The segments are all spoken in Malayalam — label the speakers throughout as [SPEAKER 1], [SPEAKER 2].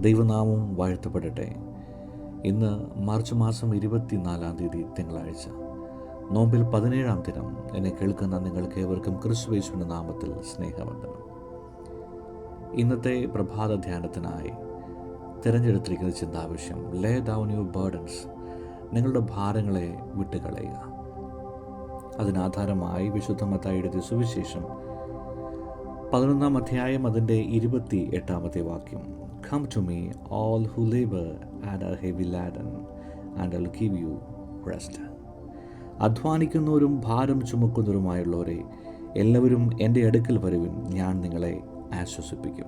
[SPEAKER 1] ദൈവനാമം വാഴ്ത്തപ്പെടട്ടെ. ഇന്ന് മാർച്ച് മാസം ഇരുപത്തിനാലാം തീയതി തിങ്കളാഴ്ച. നോമ്പിൽ പതിനേഴാം ദിനം. എന്നെ കേൾക്കുന്ന നിങ്ങൾക്ക് ഏവർക്കും ക്രിസ്തുവേശുവിന്റെ നാമത്തിൽ സ്നേഹവന്ദനം. ഇന്നത്തെ പ്രഭാത ധ്യാനത്തിനായി തിരഞ്ഞെടുത്തിരിക്കുന്ന ചിന്താവിഷയം ലേ ഡൗൺ യുവർ ബേർഡൻസ് നിങ്ങളുടെ ഭാരങ്ങളെ വിട്ടുകളയുക. അതിനാധാരമായി വിശുദ്ധമത്തായി എഴുതിയ സുവിശേഷം പതിനൊന്നാം അധ്യായം അതിന്റെ ഇരുപത്തി എട്ടാമത്തെ വാക്യം come to me all who labour and are heavy laden and I give you rest അധ്വാനിക്കുന്നവരും ഭാരം ചുമക്കുന്നവരുമായുള്ളവരെ എല്ലാവരും എന്റെ അടുക്കൽ വരുവിൻ ഞാൻ നിങ്ങളെ ആശ്വസിപ്പിക്കും.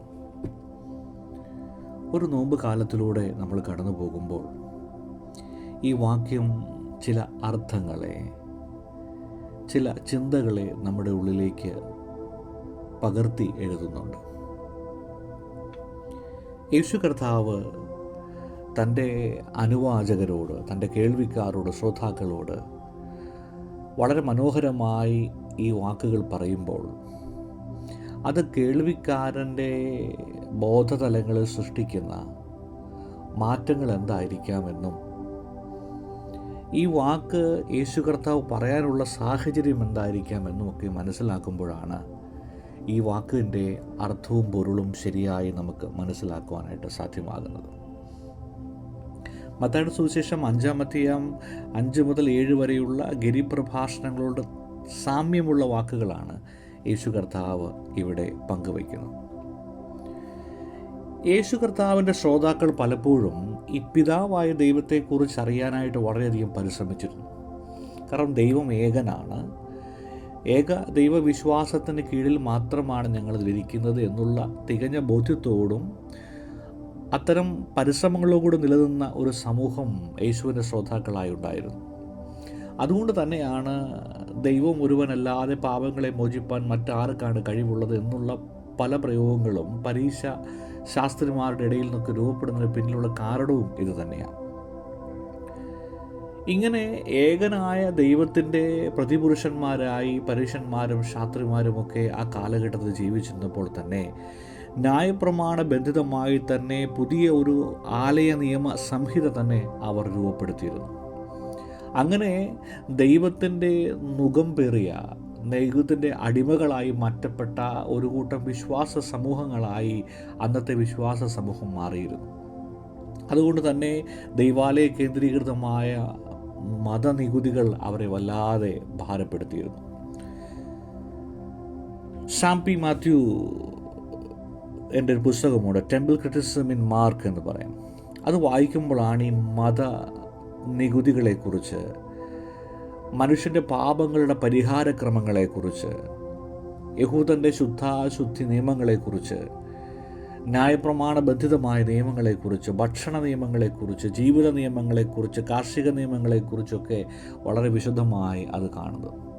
[SPEAKER 1] ഒരു നോമ്പ് കാലത്തിലൂടെ നമ്മൾ കടന്നു പോകുമ്പോൾ ഈ വാക്യം ചില അർത്ഥങ്ങളെ ചില ചിന്തകളെ നമ്മുടെ ഉള്ളിലേക്ക് പകർത്തി എഴുതുന്നുണ്ട്. യേശു കർത്താവ് തന്റെ അനുവാചകരോട് തന്റെ കേൾവിക്കാരോട് ശ്രോതാക്കളോട് വളരെ മനോഹരമായി ഈ വാക്കുകൾ പറയുമ്പോൾ അത് കേൾവിക്കാരന്റെ ബോധതലങ്ങളിൽ സൃഷ്ടിക്കുന്ന മാറ്റങ്ങൾ എന്തായിരിക്കാമെന്നും ഈ വാക്ക് യേശു കർത്താവ് പറയാനുള്ള സാഹചര്യം എന്തായിരിക്കാമെന്നും ഒക്കെ മനസ്സിലാക്കുമ്പോഴാണ് ഈ വാക്കിന്റെ അർത്ഥവും പൊരുളും ശരിയായി നമുക്ക് മനസ്സിലാക്കുവാനായിട്ട് സാധ്യമാകുന്നത്. മത്തായുടെ സുവിശേഷം അഞ്ചാമത്തെയാം അഞ്ച് മുതൽ ഏഴ് വരെയുള്ള ഗിരിപ്രഭാഷണങ്ങളോട് സാമ്യമുള്ള വാക്കുകളാണ് യേശു കർത്താവ് ഇവിടെ പങ്കുവയ്ക്കുന്നത്. യേശു കർത്താവിന്റെ ശ്രോതാക്കൾ പലപ്പോഴും ഈ പിതാവായ ദൈവത്തെക്കുറിച്ച് അറിയാനായിട്ട് വളരെയധികം പരിശ്രമിച്ചിരുന്നു കാരണം ദൈവം ഏകനാണ്. ഏക ദൈവവിശ്വാസത്തിന് കീഴിൽ മാത്രമാണ് ഞങ്ങൾ ഇരിക്കുന്നത് എന്നുള്ള തികഞ്ഞ ബോധ്യത്തോടും അത്തരം പരിശ്രമങ്ങളോടുകൂടി നിലനിന്ന ഒരു സമൂഹം യേശുവിന്റെ ശ്രോതാക്കളായി ഉണ്ടായിരുന്നു. അതുകൊണ്ട് തന്നെയാണ് ദൈവം ഒരുവനല്ലാതെ പാപങ്ങളെ മോചിപ്പാൻ മറ്റാർക്കാണ് കഴിവുള്ളത് എന്നുള്ള പല പ്രയോഗങ്ങളും പരീക്ഷ ശാസ്ത്രിമാരുടെ ഇടയിൽ നിന്നൊക്കെ രൂപപ്പെടുന്നതിന് പിന്നിലുള്ള കാരണവും ഇത് തന്നെയാണ്. ഇങ്ങനെ ഏകനായ ദൈവത്തിന്റെ പ്രതിപുരുഷന്മാരായി പരീക്ഷന്മാരും ശാസ്ത്രിമാരുമൊക്കെ ആ കാലഘട്ടത്തിൽ ജീവിച്ചിരുന്നപ്പോൾ തന്നെ ന്യായപ്രമാണ ബന്ധിതമായി തന്നെ പുതിയ ഒരു ആലയ നിയമ സംഹിത തന്നെ അവർ രൂപപ്പെടുത്തിയിരുന്നു. അങ്ങനെ ദൈവത്തിന്റെ മുഖം പേറിയ ദൈവത്തിന്റെ അടിമകളായി മാറ്റപ്പെട്ട ഒരു കൂട്ടം വിശ്വാസ സമൂഹങ്ങളായി അന്നത്തെ വിശ്വാസ സമൂഹം മാറിയിരുന്നു. അതുകൊണ്ട് തന്നെ ദൈവാലയ കേന്ദ്രീകൃതമായ മതനികുതികൾ അവരെ വല്ലാതെ ഭാരപ്പെടുത്തിയിരുന്നു. ഷാംപി മാത്യു എന്റെ ഒരു പുസ്തകമുണ്ട് ടെമ്പിൾ ക്രിറ്റിസിസം ഇൻ മാർക്ക് എന്ന് പറയും. അത് വായിക്കുമ്പോഴാണ് ഈ മത നികുതികളെക്കുറിച്ച് മനുഷ്യന്റെ പാപങ്ങളുടെ പരിഹാരക്രമങ്ങളെക്കുറിച്ച് യഹൂദന്റെ ശുദ്ധാശുദ്ധി നിയമങ്ങളെക്കുറിച്ച് ന്യായപ്രമാണബദ്ധിതമായ നിയമങ്ങളെക്കുറിച്ച് ഭക്ഷണ നിയമങ്ങളെക്കുറിച്ച് ജീവിത നിയമങ്ങളെക്കുറിച്ച് കാർഷിക നിയമങ്ങളെക്കുറിച്ചൊക്കെ വളരെ വിശദമായി അത് കാണുന്നത്.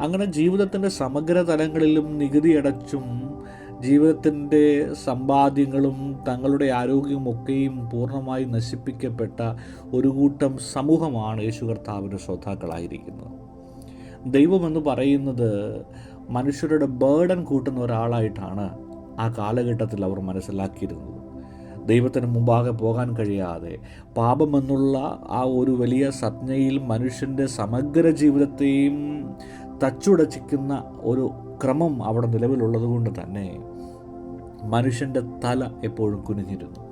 [SPEAKER 1] അങ്ങനെ ജീവിതത്തിന്റെ സമഗ്ര തലങ്ങളിലും നികുതി അടച്ചും ജീവിതത്തിന്റെ സമ്പാദ്യങ്ങളും തങ്ങളുടെ ആരോഗ്യമൊക്കെയും പൂർണമായി നശിപ്പിക്കപ്പെട്ട ഒരു കൂട്ടം സമൂഹമാണ് യേശു കർത്താവിന്റെ ശ്രോതാക്കളായിരിക്കുന്നത്. ദൈവമെന്ന് പറയുന്നത് മനുഷ്യരുടെ ബേർഡൻ കൂട്ടുന്ന ഒരാളായിട്ടാണ് ആ കാലഘട്ടത്തിൽ അവർ മനസ്സിലാക്കിയിരുന്നത്. ദൈവത്തിന് മുമ്പാകെ പോകാൻ കഴിയാതെ പാപമെന്നുള്ള ആ ഒരു വലിയ സജ്ഞയിൽ മനുഷ്യന്റെ സമഗ്ര ജീവിതത്തെയും തച്ചുടച്ചിക്കുന്ന ഒരു ക്രമം അവിടെ നിലവിലുള്ളത് കൊണ്ട് തന്നെ മനുഷ്യന്റെ തല എപ്പോഴും കുനിഞ്ഞിരുന്നു.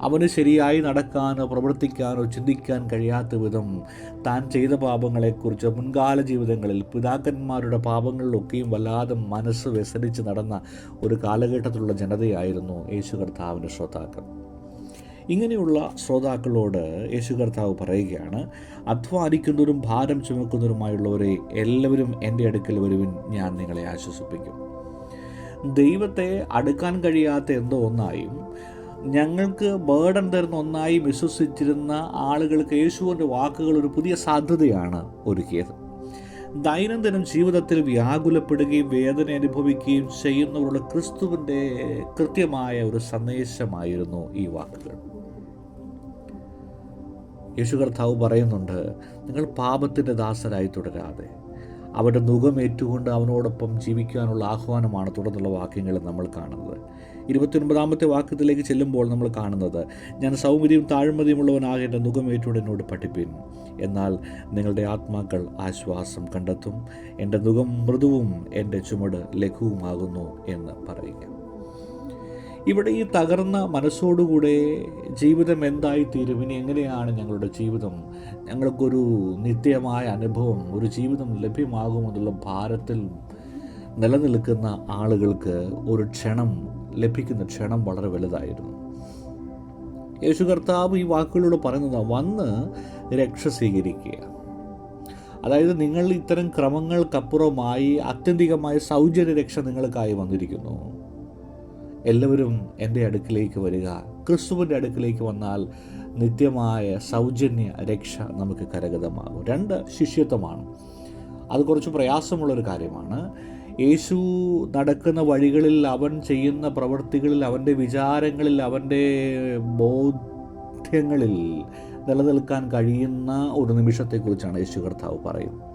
[SPEAKER 1] അവന് ശരിയായി നടക്കാനോ പ്രവർത്തിക്കാനോ ചിന്തിക്കാൻ കഴിയാത്ത വിധം താൻ ചെയ്ത പാപങ്ങളെക്കുറിച്ച് മുൻകാല ജീവിതങ്ങളിൽ പിതാക്കന്മാരുടെ പാപങ്ങളിലൊക്കെയും വല്ലാതെ മനസ്സ് വ്യസനിച്ച് നടന്ന ഒരു കാലഘട്ടത്തിലുള്ള ജനതയായിരുന്നു യേശു കർത്താവിന്റെ ശ്രോതാക്കൾ. ഇങ്ങനെയുള്ള ശ്രോതാക്കളോട് യേശു കർത്താവ് പറയുകയാണ് അധ്വാനിക്കുന്നവരും ഭാരം ചുമക്കുന്നവരുമായുള്ളവരെ എല്ലാവരും എന്റെ അടുക്കൽ വരുവിൻ ഞാൻ നിങ്ങളെ ആശ്വസിപ്പിക്കും. ദൈവത്തെ അടുക്കാൻ കഴിയാത്ത എന്തോ ഒന്നായും ഞങ്ങൾക്ക് ബേർഡൻ തരുന്ന ഒന്നായി വിശ്വസിച്ചിരുന്ന ആളുകൾക്ക് യേശുവിന്റെ വാക്കുകൾ ഒരു പുതിയ സാധ്യതയാണ് ഒരുക്കിയത്. ദൈനംദിനം ജീവിതത്തിൽ വ്യാകുലപ്പെടുകയും വേദന അനുഭവിക്കുകയും ചെയ്യുന്നവരുടെ ക്രിസ്തുവിന്റെ കൃത്യമായ ഒരു സന്ദേശമായിരുന്നു ഈ വാക്കുകൾ. യേശു കർത്താവ് പറയുന്നുണ്ട് നിങ്ങൾ പാപത്തിന്റെ ദാസരായി തുടരാതെ അവരുടെ മുഖമേറ്റുകൊണ്ട് അവനോടൊപ്പം ജീവിക്കാനുള്ള ആഹ്വാനമാണ് തുടർന്നുള്ള വാക്യങ്ങൾ നമ്മൾ കാണുന്നത്. ഇരുപത്തിയൊൻപതാമത്തെ വാക്യത്തിലേക്ക് ചെല്ലുമ്പോൾ നമ്മൾ കാണുന്നത് ഞാൻ സൗകര്യവും താഴ്മതിയുമുള്ളവനാകെ എന്റെ മുഖമേറ്റോട് എന്നോട് പഠിപ്പിൻ. എന്നാൽ നിങ്ങളുടെ ആത്മാക്കൾ ആശ്വാസം കണ്ടെത്തും. എന്റെ മുഖം മൃദുവും എന്റെ ചുമട് ലഘുവുമാകുന്നു എന്ന് പറയുക. ഇവിടെ ഈ തകർന്ന മനസ്സോടുകൂടെ ജീവിതം എന്തായി തീരും ഇനി എങ്ങനെയാണ് ഞങ്ങളുടെ ജീവിതം? ഞങ്ങൾക്കൊരു നിത്യമായ അനുഭവം ഒരു ജീവിതം ലഭ്യമാകുമെന്നുള്ള ഭാരത്തിൽ നിലനിൽക്കുന്ന ആളുകൾക്ക് ഒരു ക്ഷണം ലഭിക്കുന്ന ക്ഷണം വളരെ വലുതായിരുന്നു. യേശു കർത്താവ് ഈ വാക്കുകളോട് പറയുന്നത് വന്ന് രക്ഷ സ്വീകരിക്കുക. അതായത് നിങ്ങൾ ഇത്തരം ക്രമങ്ങൾക്കപ്പുറമായി ആത്യന്തികമായ സൗജന്യ രക്ഷ നിങ്ങൾക്കായി വന്നിരിക്കുന്നു. എല്ലാവരും എന്റെ അടുക്കിലേക്ക് വരിക. ക്രിസ്തുവിന്റെ അടുക്കിലേക്ക് വന്നാൽ നിത്യമായ സൗജന്യ രക്ഷ നമുക്ക് കരഗതമാകും. രണ്ട് ശിഷ്യത്വമാണ്. അത് കുറച്ച് പ്രയാസമുള്ളൊരു കാര്യമാണ്. യേശു നടക്കുന്ന വഴികളിൽ അവൻ ചെയ്യുന്ന പ്രവൃത്തികളിൽ അവന്റെ വിചാരങ്ങളിൽ അവന്റെ ബോധ്യങ്ങളിൽ നിലനിൽക്കാൻ കഴിയുന്ന ഒരു നിമിഷത്തെക്കുറിച്ചാണ് യേശു കർത്താവ് പറയുന്നത്.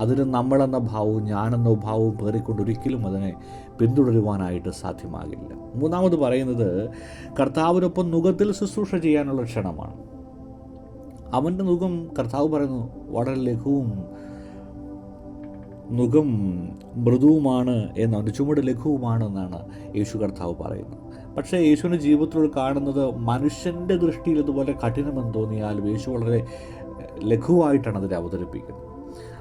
[SPEAKER 1] അതിന് നമ്മളെന്ന ഭാവവും ഞാനെന്ന ഭാവവും പേറിക്കൊണ്ട് ഒരിക്കലും അതിനെ പിന്തുടരുവാനായിട്ട് സാധ്യമാകില്ല. മൂന്നാമത് പറയുന്നത് കർത്താവിനൊപ്പം നുഖത്തിൽ ശുശ്രൂഷ ചെയ്യാനുള്ള ക്ഷണമാണ്. അവന്റെ നുഖം കർത്താവ് പറയുന്നു വളരെ ലഘുവും നുഖം മൃദുവുമാണ് എന്നാണ് ചുമട് ലഘുവുമാണ് എന്നാണ് യേശു കർത്താവ് പറയുന്നത്. പക്ഷേ യേശുവിന്റെ ജീവിതത്തിലൂടെ കാണുന്നത് മനുഷ്യന്റെ ദൃഷ്ടിയിൽ ഇതുപോലെ കഠിനമെന്ന് തോന്നിയാലും യേശു വളരെ ലഘുവായിട്ടാണ് അതിനെ അവതരിപ്പിക്കുന്നത്.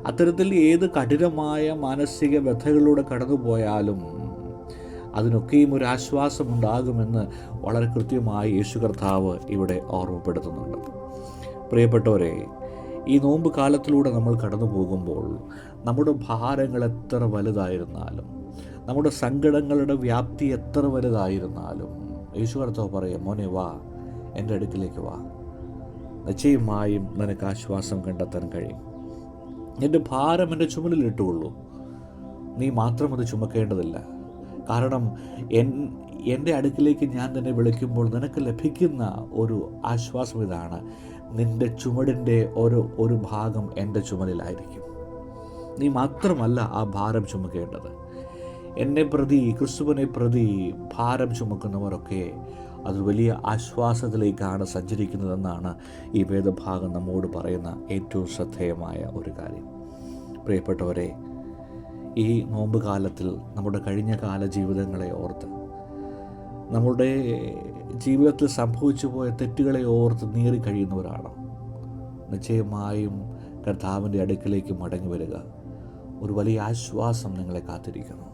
[SPEAKER 1] അത്തരത്തിൽ ഏത് കഠിനമായ മാനസിക വ്യഥകളിലൂടെ കടന്നുപോയാലും അതിനൊക്കെയും ഒരു ആശ്വാസമുണ്ടാകുമെന്ന് വളരെ കൃത്യമായി യേശു കർത്താവ് ഇവിടെ ഓർമ്മപ്പെടുത്തുന്നുണ്ട്. പ്രിയപ്പെട്ടവരെ ഈ നോമ്പ് കാലത്തിലൂടെ നമ്മൾ കടന്നു പോകുമ്പോൾ നമ്മുടെ ഭാരങ്ങൾ എത്ര വലുതായിരുന്നാലും നമ്മുടെ സങ്കടങ്ങളുടെ വ്യാപ്തി എത്ര വലുതായിരുന്നാലും യേശു കർത്താവ് പറയാം മോനെ വാ എന്റെ അടുക്കിലേക്ക് വാ. നിശ്ചയമായും നിനക്ക് ആശ്വാസം കണ്ടെത്താൻ കഴിയും. എന്റെ ഭാരം എന്റെ ചുമലിൽ ഇട്ടുകൊള്ളൂ. നീ മാത്രം അത് ചുമക്കേണ്ടതില്ല. കാരണം എൻ എന്റെ അടുക്കിലേക്ക് ഞാൻ തന്നെ വിളിക്കുമ്പോൾ നിനക്ക് ലഭിക്കുന്ന ഒരു ആശ്വാസം ഇതാണ്. നിന്റെ ചുമടിന്റെ ഒരു ഒരു ഭാഗം എന്റെ ചുമലിലായിരിക്കും. നീ മാത്രമല്ല ആ ഭാരം ചുമക്കേണ്ടത്. എന്നെ പ്രതി ക്രിസ്തുവിനെ പ്രതി ഭാരം ചുമക്കുന്നവരൊക്കെ അത് വലിയ ആശ്വാസത്തിലേക്കാണ് സഞ്ചരിക്കുന്നതെന്നാണ് ഈ വേദഭാഗം നമ്മോട് പറയുന്ന ഏറ്റവും ശ്രദ്ധേയമായ ഒരു കാര്യം. പ്രിയപ്പെട്ടവരെ ഈ നോമ്പ് കാലത്തിൽ നമ്മുടെ കഴിഞ്ഞ കാല ജീവിതങ്ങളെ ഓർത്ത് നമ്മുടെ ജീവിതത്തിൽ സംഭവിച്ചു പോയ തെറ്റുകളെ ഓർത്ത് നീറി കഴിയുന്നവരാണ്. നിശ്ചയമായും കർത്താവിന്റെ അടുക്കിലേക്ക് മടങ്ങി വരിക. ഒരു വലിയ ആശ്വാസം നിങ്ങളെ കാത്തിരിക്കുന്നു.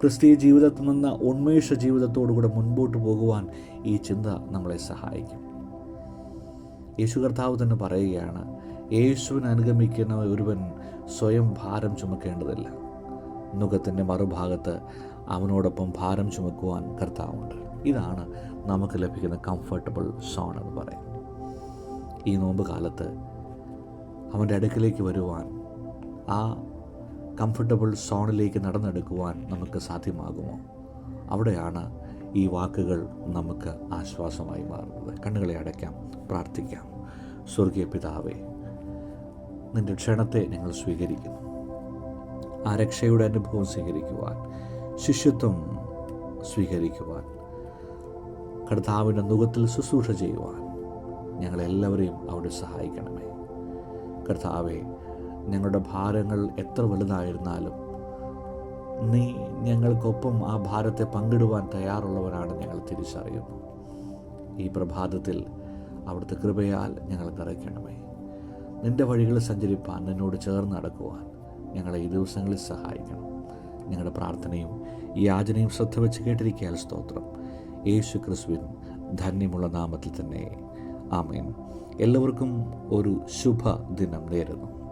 [SPEAKER 1] ക്രിസ്തീയ ജീവിതത്തിൽ നിന്ന് ഉന്മേഷ ജീവിതത്തോടുകൂടെ മുൻപോട്ട് പോകുവാൻ ഈ ചിന്ത നമ്മളെ സഹായിക്കും. യേശു കർത്താവ് തന്നെ പറയുകയാണ് യേശുവിനെ അനുഗമിക്കുന്ന ഒരുവൻ സ്വയം ഭാരം ചുമക്കേണ്ടതില്ല. നുഖത്തിന്റെ മറുഭാഗത്ത് അവനോടൊപ്പം ഭാരം ചുമക്കുവാൻ കർത്താവുണ്ട്. ഇതാണ് നമുക്ക് ലഭിക്കുന്ന കംഫർട്ടബിൾ സോൺ എന്ന് പറയും ഈ നോമ്പ് കാലത്ത് അവന്റെ അടുക്കിലേക്ക് വരുവാൻ ആ കംഫർട്ടബിൾ സോണിലേക്ക് നടന്നെടുക്കുവാൻ നമുക്ക് സാധ്യമാകുമോ? അവിടെയാണ് ഈ വാക്കുകൾ നമുക്ക് ആശ്വാസമായി മാറുന്നത്. കണ്ണുകളെ അടയ്ക്കാം പ്രാർത്ഥിക്കാം. സ്വർഗീയ പിതാവേ നിന്റെ ക്ഷണത്തെ ഞങ്ങൾ സ്വീകരിക്കുന്നു. ആ രക്ഷയുടെ അനുഭവം സ്വീകരിക്കുവാൻ ശിഷ്യത്വം സ്വീകരിക്കുവാൻ കർത്താവിന്റെ മുഖത്തിൽ ശുശ്രൂഷ ചെയ്യുവാൻ ഞങ്ങളെല്ലാവരെയും അവിടെ സഹായിക്കണമേ. കർത്താവെ ഞങ്ങളുടെ ഭാരങ്ങൾ എത്ര വലുതായിരുന്നാലും നീ ഞങ്ങൾക്കൊപ്പം ആ ഭാരത്തെ പങ്കിടുവാൻ തയ്യാറുള്ളവരാണ് ഞങ്ങൾ തിരിച്ചറിയുന്നു. ഈ പ്രഭാതത്തിൽ അവിടുത്തെ കൃപയാൽ ഞങ്ങൾ നിറയ്ക്കണമേ നിന്റെ വഴികൾ സഞ്ചരിപ്പാൻ നിന്നോട് ചേർന്ന് നടക്കുവാൻ ഞങ്ങളെ ഈ ദിവസങ്ങളിൽ സഹായിക്കണം. ഞങ്ങളുടെ പ്രാർത്ഥനയും യാചനയും ശ്രദ്ധ വെച്ച് കേട്ടിരിക്കാൻ സ്തോത്രം. യേശു ക്രിസ്തുവിൻ ധന്യമുള്ള നാമത്തിൽ തന്നെ. ആമേൻ. എല്ലാവർക്കും ഒരു ശുഭദിനം നേരുന്നു.